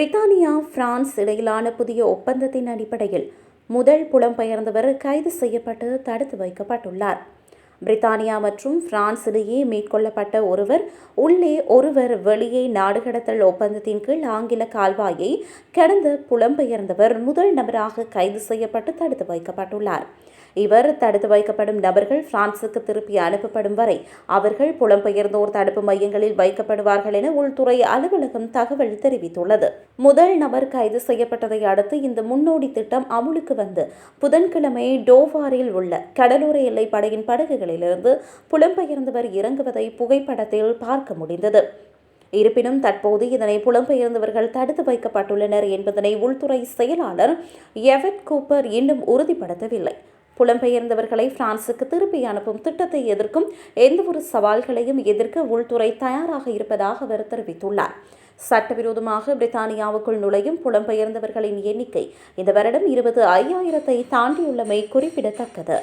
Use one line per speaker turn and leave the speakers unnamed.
பிரித்தானியா France இடையிலான புதிய ஒப்பந்தத்தின் அடிப்படையில் முதல் புலம்பெயர்ந்தவர் கைது செய்யப்பட்டு தடுத்து வைக்கப்பட்டுள்ளார். பிரித்தானியா மற்றும் பிரான்ஸ் இடையே மேற்கொள்ளப்பட்ட ஒருவர் உள்ளே ஒருவர் வெளியே நாடுகடத்தல் ஒப்பந்தத்தின் கீழ் ஆங்கில கால்வாயை கடந்த புலம்பெயர்ந்தவர் முதல் நபராக கைது செய்யப்பட்டு தடுத்து வைக்கப்பட்டுள்ளார். இவர் தடுத்து வைக்கப்படும் நபர்கள் பிரான்சுக்கு திருப்பி அனுப்பப்படும் வரை அவர்கள் புலம்பெயர்ந்தோர் தடுப்பு மையங்களில் வைக்கப்படுவார்கள் என உள்துறை அலுவலகம் தகவல் தெரிவித்துள்ளது. முதல் நபர் கைது செய்யப்பட்டதை அடுத்து இந்த முன்னோடி திட்டம் அமுலுக்கு வந்து புதன்கிழமை டோவாரில் உள்ள கடலோர எல்லை படையின் பகுதிகளிலிருந்து புலம்பெயர்ந்தவர் இறங்குவதை புகைப்படத்தில் பார்க்க முடிந்தது. இருப்பினும் தற்போது இதனை புலம்பெயர்ந்தவர்கள் தடுத்து வைக்கப்பட்டுள்ளனர் என்பதனை உள்துறை செயலாளர் எவட் கூப்பர் இன்னும் உறுதிப்படுத்தவில்லை. புலம்பெயர்ந்தவர்களை பிரான்சுக்கு திருப்பி அனுப்பும் திட்டத்தை எதிர்க்கும் எந்தவொரு சவால்களையும் எதிர்க்க உள்துறை தயாராக இருப்பதாக அவர் தெரிவித்துள்ளார். சட்டவிரோதமாக பிரித்தானியாவுக்குள் நுழையும் புலம்பெயர்ந்தவர்களின் எண்ணிக்கை இந்த வருடம் இருபது ஐயாயிரத்தை தாண்டியுள்ளமை குறிப்பிடத்தக்கது.